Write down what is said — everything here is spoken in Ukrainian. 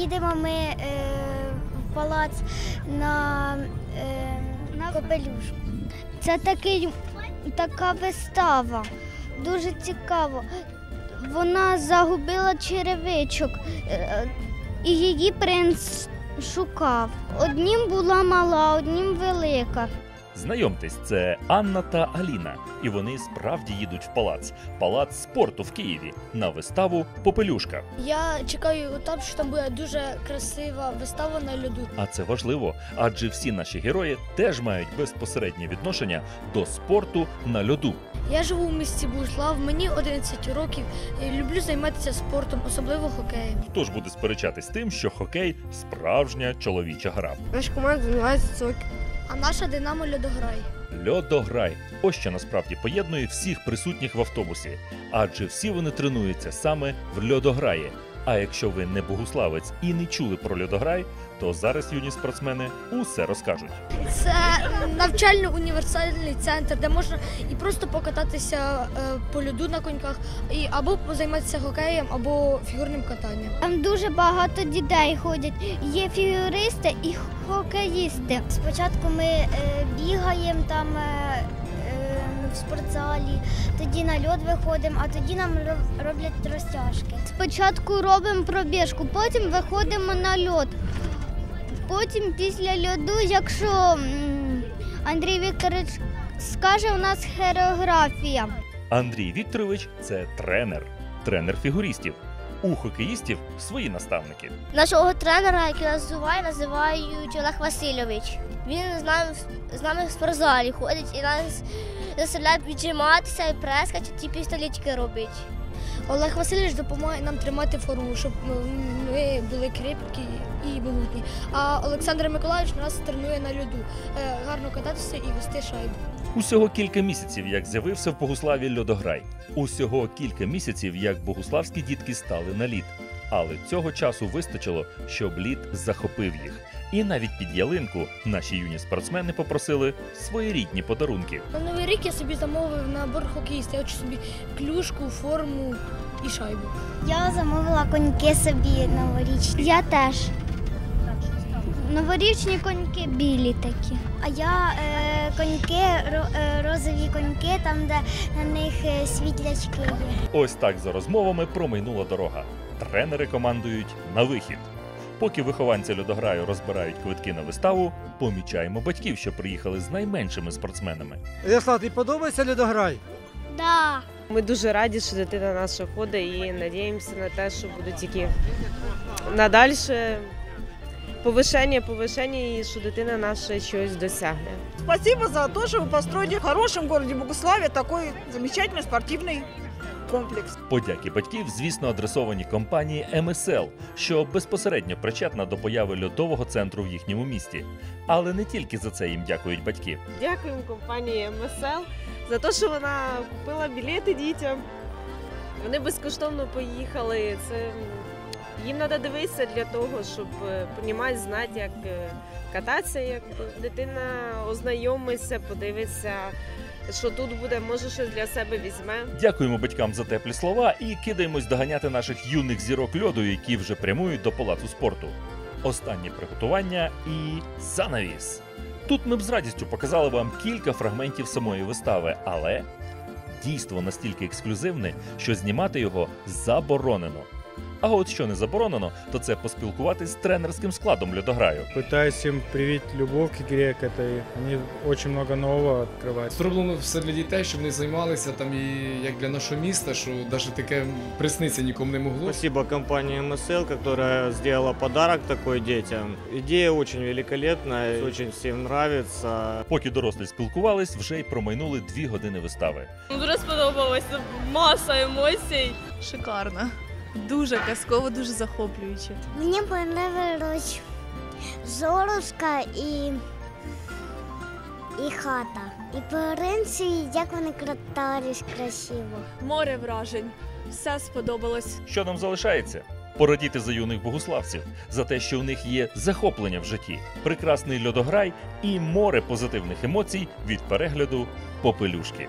їдемо ми е, в палац на, е, на Копелюшку. Це такий, така вистава, дуже цікаво. Вона загубила черевичок, е, і її принц шукав. Однім була мала, однім велика. Знайомтесь, це Анна та Аліна, і вони справді їдуть в палац, палац спорту в Києві на виставу Попелюшка. Я чекаю там, що там буде дуже красива вистава на льоду. А це важливо, адже всі наші герої теж мають безпосереднє відношення до спорту на льоду. Я живу в місті Буслав, мені 11 років. і Люблю займатися спортом, особливо хокеєм. Хто ж буде сперечатись тим, що хокей справжня чоловіча гра? Наша команда називається. А наша Динамо льодограй. Льодограй ось що насправді поєднує всіх присутніх в автобусі, адже всі вони тренуються саме в льодограї. А якщо ви не богуславець і не чули про льодограй, то зараз юні спортсмени усе розкажуть. Це навчально-універсальний центр, де можна і просто покататися е, по льоду на коньках, і або займатися хокеєм, або фігурним катанням. Там дуже багато дітей ходять. Є фігуристи і хокеїсти. Спочатку ми е, бігаємо там е, в спортзалі, тоді на льод виходимо, а тоді нам роблять розтяжки. Спочатку робимо пробіжку, потім виходимо на льод. Потім після льоду, якщо Андрій Вікторович скаже, у нас хореографія. Андрій Вікторович це тренер, тренер фігуристів. У хокеїстів свої наставники. Нашого тренера, який нас зуває, називають Олег Васильович. Він з нами, з нами в спортзалі ходить і нас заставляє віджиматися і прескати, ті пістолетики робить. Олег Васильович допомагає нам тримати форму, щоб ми були крепкі і могутні. А Олександр Миколаївич нас тренує на льоду, е, гарно кататися і вести шайбу. Усього кілька місяців, як з'явився в Богуславі льодограй. Усього кілька місяців, як богуславські дітки стали на лід. Але цього часу вистачило, щоб лід захопив їх. І навіть під ялинку наші юні спортсмени попросили своєрідні подарунки. На новий рік я собі замовив набор хокеїста. Я хочу собі клюшку, форму і шайбу. Я замовила коньки собі новорічні. Я теж. Новорічні коньки білі такі. А я е, коньки, ро- е, розові коньки, там, де на них е, світлячки є. Ось так за розмовами промайнула дорога. Тренери командують на вихід. Поки вихованці льодограю розбирають квитки на виставу, помічаємо батьків, що приїхали з найменшими спортсменами. Ярослав, тобі подобається льодограй? Да. Ми дуже раді, що дитина наша ходить і надіємося на те, що буде тільки надальше повишення, повишення і що дитина наша щось досягне. Спасибо за то, что вы построили в хорошем городе Богуславе такой замечательный спортивный комплекс. Подяки батьків, звісно, адресовані компанії МСЛ, що безпосередньо причетна до появи льодового центру в їхньому місті. Але не тільки за це їм дякують батьки. Дякуємо компанії МСЛ за те, що вона купила білети дітям. Вони безкоштовно поїхали. Це їм треба дивитися для того, щоб розуміти, знати, як е, кататися, як дитина ознайомиться, подивиться, що тут буде, може щось для себе візьме. Дякуємо батькам за теплі слова і кидаємось доганяти наших юних зірок льоду, які вже прямують до палацу спорту. Останнє приготування і занавіс. Тут ми б з радістю показали вам кілька фрагментів самої вистави, але дійство настільки ексклюзивне, що знімати його заборонено. А от що не заборонено, то це поспілкуватись з тренерським складом льодограю. Пытаюсь им привить любовь к игре, к этой. Они очень много нового открывают. Зроблено все для дітей, щоб вони займалися там і як для нашого міста, що навіть таке присниться нікому не могло. Спасибо компании МСЛ, которая сделала подарок такой детям. Идея очень великолепная, очень всем нравится. Поки дорослі спілкувались, вже й промайнули дві години вистави. Дуже сподобалося. Маса емоцій. Шикарно. Дуже казково, дуже захоплююче. Мені понравилось Зорушка і, і хата. І принці, як вони катались красиво. Море вражень. Все сподобалось. Що нам залишається? Порадіти за юних богуславців за те, що в них є захоплення в житті, прекрасний льодограй і море позитивних емоцій від перегляду попелюшки.